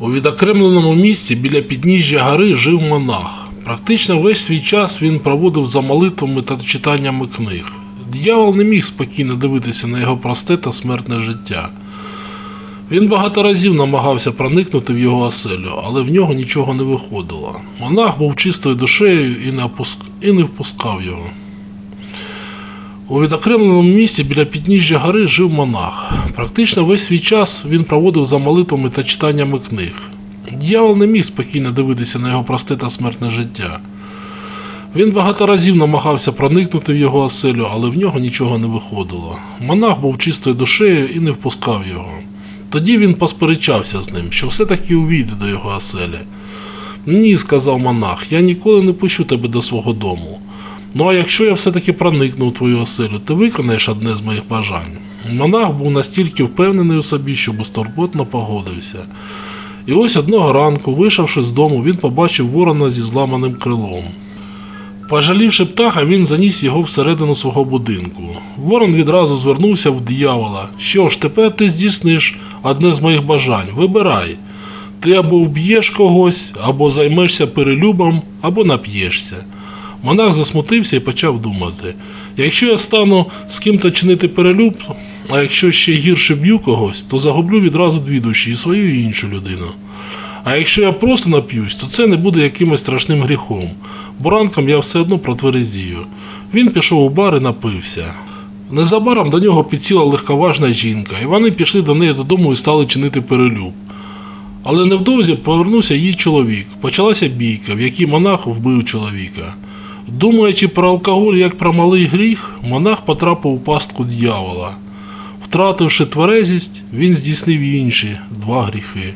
У відокремленому місці біля підніжжя гори жив монах. Практично весь свій час він проводив за молитвами та читаннями книг. Д'явол не міг спокійно дивитися на його просте та смертне життя. Він багато разів намагався проникнути в його оселю, але в нього нічого не виходило. Монах був чистою душею і не впускав його. У відокремленому місці біля підніжжя гори жив монах. Практично весь свій час він проводив за молитвами та читаннями книг. Д'явол не міг спокійно дивитися на його просте та смертне життя. Він багато разів намагався проникнути в його оселю, але в нього нічого не виходило. Монах був чистою душею і не впускав його. Тоді він посперечався з ним, що все-таки увійде до його оселі. Ні, сказав монах, я ніколи не пущу тебе до свого дому. Ну а якщо я все-таки проникну у твою оселю, ти виконаєш одне з моїх бажань. Монах був настільки впевнений у собі, що безтурботно погодився. І ось одного ранку, вийшовши з дому, він побачив ворона зі зламаним крилом. Пожалівши птаха, він заніс його всередину свого будинку. Ворон відразу звернувся в диявола. Що ж, тепер ти здійсниш одне з моїх бажань. Вибирай. Ти або вб'єш когось, або займешся перелюбом, або нап'єшся. Монах засмутився і почав думати: якщо я стану з ким-то чинити перелюб, а якщо ще гірше б'ю когось, то загублю відразу дві душі і свою і іншу людину. А якщо я просто нап'юсь, то це не буде якимось страшним гріхом, бо ранком я все одно протверезію. Він пішов у бар і напився. Незабаром до нього підсіла легковажна жінка, і вони пішли до неї додому і стали чинити перелюб. Але невдовзі повернувся її чоловік. Почалася бійка, в якій монах вбив чоловіка. Думаючи про алкоголь як про малий гріх, монах потрапив у пастку дьявола. Втративши тверезість, він здійснив інші два гріхи.